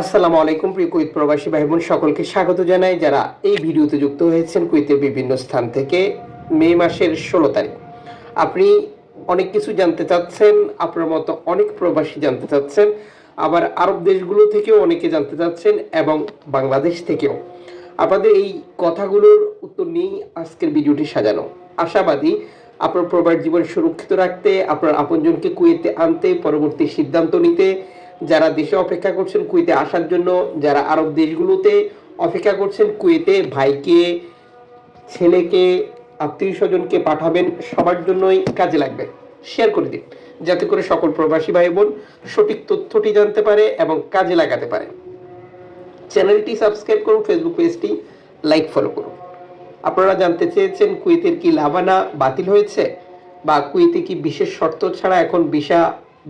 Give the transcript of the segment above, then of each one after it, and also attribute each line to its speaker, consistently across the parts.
Speaker 1: আসসালামু আলাইকুম প্রিয় কুইত প্রবাসী ভাই বোন সকলকে স্বাগত জানাই। যারা এই ভিডিওতে যুক্ত হয়েছেন কুইতের বিভিন্ন স্থান থেকে, মে মাসের ষোলো তারিখ। আপনি অনেক কিছু জানতে চাচ্ছেন, আপনার মতো অনেক প্রবাসী জানতে চাচ্ছেন, আবার আরব দেশগুলো থেকেও অনেকে জানতে চাচ্ছেন এবং বাংলাদেশ থেকেও। আপনাদের এই কথাগুলোর উত্তর নিয়েই আজকের ভিডিওটি সাজানো। আশাবাদী আপনার প্রবাস জীবন সুরক্ষিত রাখতে, আপনার আপনজনকে কুয়েতে আনতে, পরবর্তী সিদ্ধান্ত নিতে যারা দেশে অপেক্ষা করছেন কুয়েতে আসার জন্য, যারা আরব দেশগুলোতে অপেক্ষা করছেন কুয়েতে ভাইকে, ছেলেকে, আত্মীয় স্বজনকে পাঠাবেন, সবার জন্যই কাজে লাগবে। শেয়ার করে দিন, যাতে করে সকল প্রবাসী ভাই বোন সঠিক তথ্যটি জানতে পারে এবং কাজে লাগাতে পারে। চ্যানেলটি সাবস্ক্রাইব করুন ফেসবুক পেজটি লাইক ফলো করুন। আপনারা জানতে চেয়েছেন কুয়েতের কি লাভানা বাতিল হয়েছে, বা কুয়েতে কি বিশেষ শর্ত ছাড়া এখন ভিসা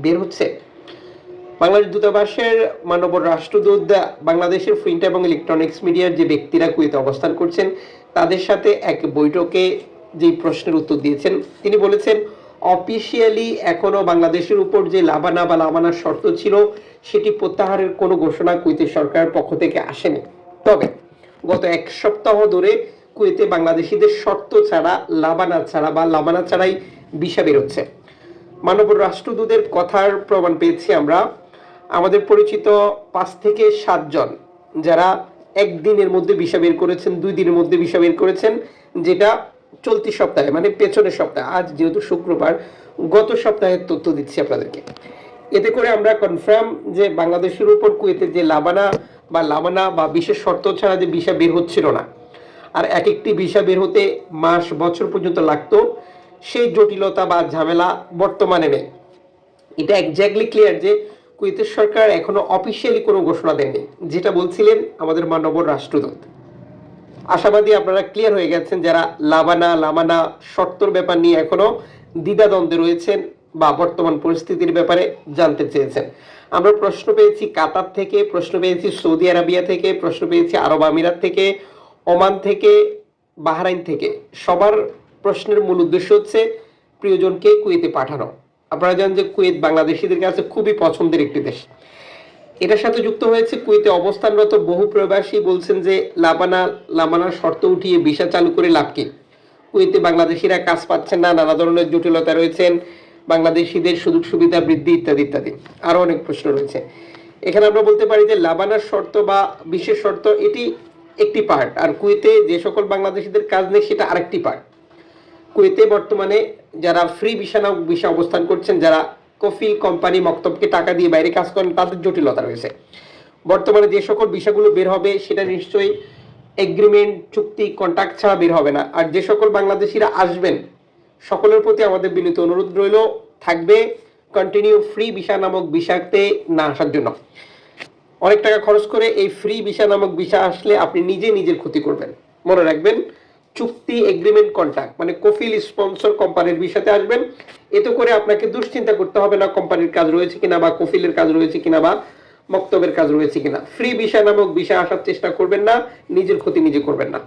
Speaker 1: বের হচ্ছে? বাংলাদেশ দূতাবাসের মানব রাষ্ট্রদূত বাংলাদেশের প্রিন্ট এবং ইলেকট্রনিক্স মিডিয়ার যে ব্যক্তিরা কুয়েতে অবস্থান করছেন, তাদের সাথে এক বৈঠকে যে প্রশ্নের উত্তর দিয়েছেন, তিনি বলেছেন, অফিসিয়ালি এখনও বাংলাদেশের উপর যে লাভানা বা লাভানার শর্ত ছিল, সেটি প্রত্যাহারের কোনো ঘোষণা কুয়েতের সরকারের পক্ষ থেকে আসেনি। তবে গত এক সপ্তাহ ধরে কুয়েতে বাংলাদেশিদের শর্ত ছাড়া লাভানা ছাড়া বা লাভানা ছাড়াই বিষা বেরোচ্ছে। মানব রাষ্ট্রদূতের কথার প্রমাণ পেয়েছি আমরা। আমাদের পরিচিত পাঁচ থেকে সাতজন যারা একদিনের মধ্যে ভিসা বের করেছেন, দুই দিনের মধ্যে ভিসা বের করেছেন, যেটা চলতি সপ্তাহে মানে পেছনের সপ্তাহে। আজ যেহেতু শুক্রবার, গত সপ্তাহের তথ্য দিচ্ছি আপনাদেরকে। এতে করে আমরা কনফার্ম যে বাংলাদেশের উপর কুয়েতের যে লাবানা বা লাবানা বা বিশেষ শর্ত ছাড়া যে ভিসা বের হচ্ছিল না, আর এক একটি ভিসা বের হতে মাস, বছর পর্যন্ত লাগতো, সেই জটিলতা বা ঝামেলা বর্তমানে নেই। এটা একজ্যাক্টলি ক্লিয়ার যে কুয়েতের সরকার এখনও অফিসিয়ালি কোনো ঘোষণা দেননি যেটা বলছিলেন আমাদের মানব রাষ্ট্রদূত। আশাবাদী আপনারা ক্লিয়ার হয়ে গেছেন যারা লাবানা, লামানা শর্তর ব্যাপার নিয়ে এখনও দ্বিধাদ্বন্দ্বে রয়েছেন বা বর্তমান পরিস্থিতির ব্যাপারে জানতে চেয়েছেন। আমরা প্রশ্ন পেয়েছি কাতার থেকে, প্রশ্ন পেয়েছি সৌদি আরাবিয়া থেকে, প্রশ্ন পেয়েছি আরব আমিরাত থেকে, ওমান থেকে, বাহরাইন থেকে। সবার প্রশ্নের মূল উদ্দেশ্য হচ্ছে, প্রিয়জনকে কুয়েতে পাঠানো। আপনারা জানেন যে কুয়েত বাংলাদেশিদের কাছে খুবই পছন্দের একটি দেশ। এটার সাথে যুক্ত হয়েছে কুয়েতে অবস্থানরত বহু প্রবাসী বলছেন যে লাবানা, লামানার শর্ত উঠিয়ে ভিসা চালু করে লাভ কি? কুয়েতে বাংলাদেশিরা কাজ পাচ্ছেন না, নানা ধরনের জটিলতা রয়েছেন, বাংলাদেশিদের সুযোগ সুবিধা বৃদ্ধি ইত্যাদি ইত্যাদি। আরও অনেক প্রশ্ন রয়েছে। এখানে আমরা বলতে পারি যে লাবানার শর্ত বা বিশেষ শর্ত, এটি একটি পার্ট আর কুয়েতে যে সকল বাংলাদেশিদের কাজ নেই, সেটা আরেকটি পার্ট কুয়েতে বর্তমানে যারা ফ্রি ভিসা ভিসা অবস্থান করছেন, যারা কফিল কোম্পানি মক্তবকে টাকা দিয়ে বাইরে কাজ করেন, তাদের জটিলতা রয়েছে। বর্তমানে যে সকল ভিসাগুলো বের হবে, সেটা নিশ্চয়ই এগ্রিমেন্ট চুক্তি কন্ট্রাক্ট ছাড়া বের হবে না। আর যে সকল বাংলাদেশিরা আসবেন, সকলের প্রতি আমাদের বিনীত অনুরোধ রইল, থাকবে কন্টিনিউ ফ্রি ভিসা নামক ভিসাতে না আসার জন্য। অনেক টাকা খরচ করে এই ফ্রি ভিসা নামক ভিসা আসলে আপনি নিজে নিজের ক্ষতি করবেন। মনে রাখবেন চুক্তি এগ্রিমেন্ট কন্ট্রাক্ট মানে কফিল স্পন্সর কোম্পানির বিষয়তে আসবেন। এতে করে আপনাকে দুশ্চিন্তা করতে হবে না কোম্পানির কাজ রয়েছে কিনা বা কফিলের কাজ রয়েছে কিনা বা মক্তবের কাজ রয়েছে কিনা। ফ্রি বিষয় নামক বিষয় আসার চেষ্টা করবেন না, নিজের ক্ষতি নিজে করবেন না।